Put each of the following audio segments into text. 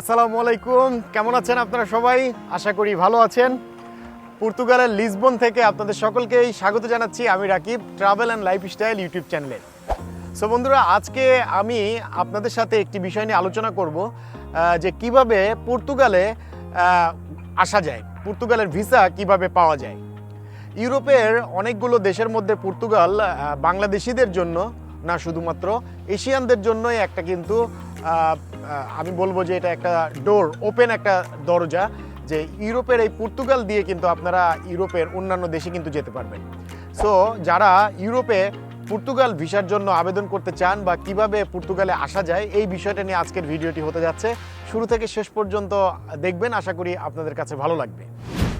আসসালামু আলাইকুম। কেমন আছেন আপনারা সবাই? আশা করি ভালো আছেন। পর্তুগালের লিসবন থেকে আপনাদের সকলকেই স্বাগত জানাচ্ছি আমি Rakib travel and lifestyle YouTube চ্যানেলে সো বন্ধুরা, আজকে আমি আপনাদের সাথে একটি বিষয় নিয়ে আলোচনা করব যে কীভাবে পর্তুগালে আসা যায়, পর্তুগালের ভিসা কীভাবে পাওয়া যায়। ইউরোপের অনেকগুলো দেশের মধ্যে পর্তুগাল বাংলাদেশিদের জন্য না, শুধুমাত্র এশিয়ানদের জন্যই একটা কিন্তু আমি বলব যে এটা একটা ডোর ওপেন একটা দরজা যে ইউরোপের এই পর্তুগাল দিয়ে কিন্তু আপনারা ইউরোপের অন্যান্য দেশে কিন্তু যেতে পারবেন। সো যারা ইউরোপে পর্তুগাল ভিসার জন্য আবেদন করতে চান বা কীভাবে পর্তুগালে আসা যায়, এই বিষয়টা নিয়ে আজকের ভিডিওটি হতে যাচ্ছে। শুরু থেকে শেষ পর্যন্ত দেখবেন, আশা করি আপনাদের কাছে ভালো লাগবে।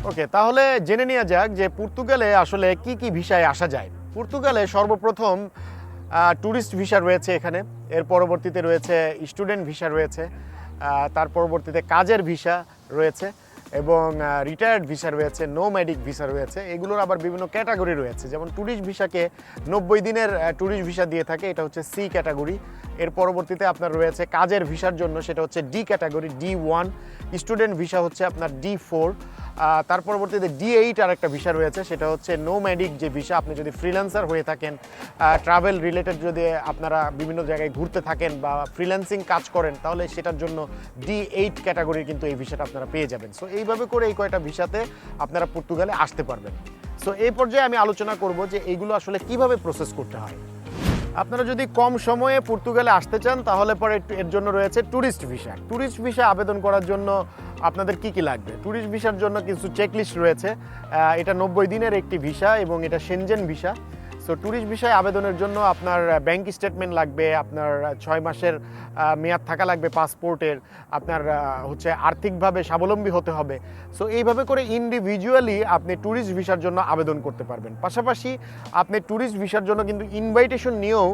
ওকে তাহলে জেনে নেওয়া যাক যে পর্তুগালে আসলে কি কি ভিসায় আসা যায়। পর্তুগালে সর্বপ্রথম ট্যুরিস্ট ভিসা রয়েছে এখানে। এর পরবর্তীতে রয়েছে স্টুডেন্ট ভিসা রয়েছে তার পরবর্তীতে কাজের ভিসা রয়েছে এবং রিটায়ার্ড ভিসা রয়েছে নো ম্যাডিক ভিসা রয়েছে। এগুলোর আবার বিভিন্ন ক্যাটাগরি রয়েছে। যেমন ট্যুরিস্ট ভিসাকে নব্বই দিনের ট্যুরিস্ট ভিসা দিয়ে থাকে, এটা হচ্ছে সি ক্যাটাগরি এর পরবর্তীতে আপনার রয়েছে কাজের ভিসার জন্য, সেটা হচ্ছে D category D one student visa হচ্ছে আপনার ডি ফোর তার পরবর্তীতে ডি এইট আর একটা ভিসা রয়েছে, সেটা হচ্ছে নো ম্যাডিক যে ভিসা আপনি যদি ফ্রিল্যান্সার হয়ে থাকেন ট্রাভেল রিলেটেড যদি আপনারা বিভিন্ন জায়গায় ঘুরতে থাকেন বা ফ্রিল্যান্সিং কাজ করেন, তাহলে সেটার জন্য ডি এইট ক্যাটাগরির কিন্তু এই ভিসাটা আপনারা পেয়ে যাবেন। সো এইভাবে করে এই কয়টা ভিসাতে আপনারা পর্তুগালে আসতে পারবেন। সো এই পর্যায়ে আমি আলোচনা করব যে এইগুলো আসলে কীভাবে প্রসেস করতে হয়। আপনারা যদি কম সময়ে পর্তুগালে আসতে চান, তাহলে পরে এর জন্য রয়েছে ট্যুরিস্ট ভিসা ট্যুরিস্ট ভিসা আবেদন করার জন্য আপনাদের কি কি লাগবে? ট্যুরিস্ট ভিসার জন্য কিছু চেকলিস্ট রয়েছে। এটা নব্বই দিনের একটি ভিসা এবং এটা সেনজেন ভিসা সো ট্যুরিস্ট ভিসায় আবেদনের জন্য আপনার ব্যাংক স্টেটমেন্ট লাগবে, আপনার ছয় মাসের মেয়াদ থাকা লাগবে পাসপোর্টের আপনার হচ্ছে আর্থিকভাবে স্বাবলম্বী হতে হবে। সো এইভাবে করে ইন্ডিভিজুয়ালি আপনি ট্যুরিস্ট ভিসার জন্য আবেদন করতে পারবেন। পাশাপাশি আপনি ট্যুরিস্ট ভিসার জন্য কিন্তু ইনভাইটেশন নিয়েও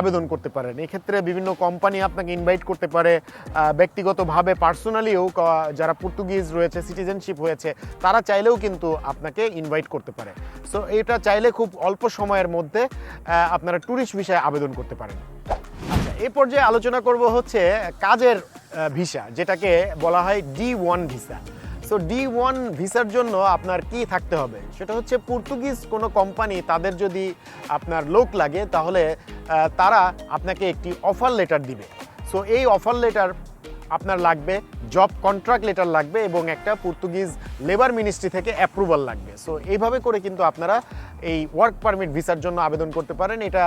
আবেদন করতে পারেন। এক্ষেত্রে বিভিন্ন কোম্পানি আপনাকে ইনভাইট করতে পারে ব্যক্তিগতভাবে পার্সোনালিও যারা পর্তুগিজ রয়েছে সিটিজেনশিপ হয়েছে, তারা চাইলেও কিন্তু আপনাকে ইনভাইট করতে পারে। সো এটা চাইলে খুব অল্প সময়ের মধ্যে আপনারা ট্যুরিস্ট ভিসায় আবেদন করতে পারেন। আচ্ছা এই পর্যায়ে আলোচনা করব হচ্ছে কাজের ভিসা যেটাকে বলা হয় D one visa so D one ভিসার জন্য আপনার কি থাকতে হবে? সেটা হচ্ছে পর্তুগিজ কোনো কোম্পানি তাদের যদি আপনার লোক লাগে, তাহলে তারা আপনাকে একটি অফার লেটার দিবে। সো এই অফার লেটার আপনার লাগবে জব কন্ট্রাক্ট লেটার লাগবে এবং একটা পর্তুগিজ লেবার মিনিস্ট্রি থেকে অ্যাপ্রুভাল লাগবে। সো এইভাবে করে কিন্তু আপনারা এই ওয়ার্ক পারমিট ভিসার জন্য আবেদন করতে পারেন। এটা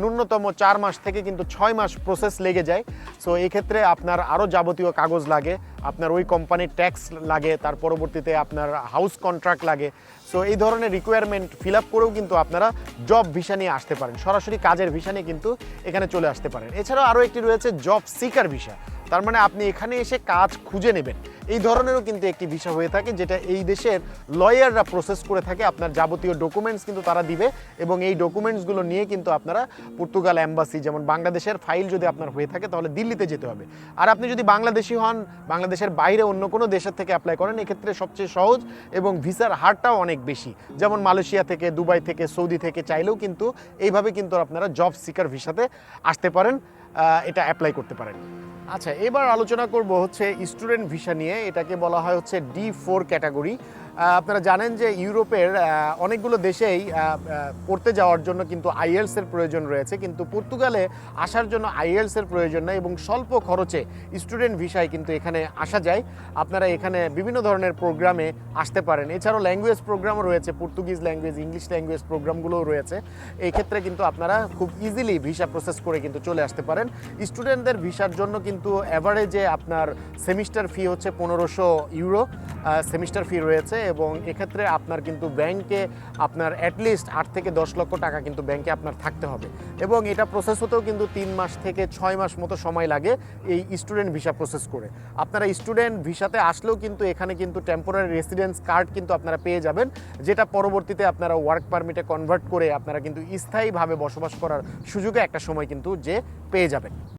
ন্যূনতম চার মাস থেকে কিন্তু ছয় মাস প্রসেস লেগে যায়। সো এই ক্ষেত্রে আপনার আরও যাবতীয় কাগজ লাগে, আপনার ওই কোম্পানির ট্যাক্স লাগে, তার পরবর্তীতে আপনার হাউস কন্ট্রাক্ট লাগে। সো এই ধরনের রিকোয়ারমেন্ট ফিল আপ করেও কিন্তু আপনারা জব ভিসা নিয়ে আসতে পারেন। সরাসরি কাজের ভিসা নিয়ে কিন্তু এখানে চলে আসতে পারেন। এছাড়াও আরও একটি রয়েছে জব সিকার ভিসা তার মানে আপনি এখানে এসে কাজ খুঁজে নেবেন। এই ধরনেরও কিন্তু একটি ভিসা হয়ে থাকে, যেটা এই দেশের লয়াররা প্রসেস করে থাকে। আপনার যাবতীয় ডকুমেন্টস কিন্তু তারা দিবে এবং এই ডকুমেন্টসগুলো নিয়ে কিন্তু আপনারা পর্তুগাল অ্যাম্বাসি যেমন বাংলাদেশের ফাইল যদি আপনার হয়ে থাকে, তাহলে দিল্লিতে যেতে হবে। আর আপনি যদি বাংলাদেশি হন, বাংলাদেশের বাইরে অন্য কোনো দেশের থেকে অ্যাপ্লাই করেন, এক্ষেত্রে সবচেয়ে সহজ এবং ভিসার হারটাও অনেক বেশি। যেমন মালয়েশিয়া থেকে, দুবাই থেকে, সৌদি থেকে চাইলেও কিন্তু এইভাবে কিন্তু আপনারা জব সিকার ভিসাতে আসতে পারেন এটা অ্যাপ্লাই করতে পারেন। আচ্ছা এবার আলোচনা করব হচ্ছে স্টুডেন্ট ভিসা নিয়ে। এটাকে বলা হয় হচ্ছে ডি ফোর ক্যাটাগরি আপনারা জানেন যে ইউরোপের অনেকগুলো দেশেই পড়তে যাওয়ার জন্য কিন্তু আইএলসের প্রয়োজন রয়েছে। কিন্তু পর্তুগালে আসার জন্য আইএলসের প্রয়োজন নেই এবং স্বল্প খরচে স্টুডেন্ট ভিসায় কিন্তু এখানে আসা যায়। আপনারা এখানে বিভিন্ন ধরনের প্রোগ্রামে আসতে পারেন। এছাড়াও ল্যাঙ্গুয়েজ প্রোগ্রামও রয়েছে, পর্তুগিজ ল্যাঙ্গুয়েজ, ইংলিশ ল্যাঙ্গুয়েজ প্রোগ্রামগুলোও রয়েছে। এই ক্ষেত্রে কিন্তু আপনারা খুব ইজিলি ভিসা প্রসেস করে কিন্তু চলে আসতে পারেন। স্টুডেন্টদের ভিসার জন্য কিন্তু অ্যাভারেজে আপনার সেমিস্টার ফি হচ্ছে পনেরোশো ইউরো সেমিস্টার ফি রয়েছে। এবং এক্ষেত্রে আপনার কিন্তু ব্যাংকে আপনার অ্যাটলিস্ট আট থেকে দশ লক্ষ টাকা কিন্তু ব্যাংকে আপনার থাকতে হবে। এবং এটা প্রসেস হতেও কিন্তু তিন মাস থেকে ছয় মাস মতো সময় লাগে এই স্টুডেন্ট ভিসা প্রসেস করে। আপনারা স্টুডেন্ট ভিসাতে আসলেও কিন্তু এখানে কিন্তু টেম্পোরারি রেসিডেন্স কার্ড কিন্তু আপনারা পেয়ে যাবেন, যেটা পরবর্তীতে আপনারা ওয়ার্ক পারমিটে কনভার্ট করে আপনারা কিন্তু স্থায়ীভাবে বসবাস করার সুযোগে একটা সময় কিন্তু যে পেয়ে যাবেন।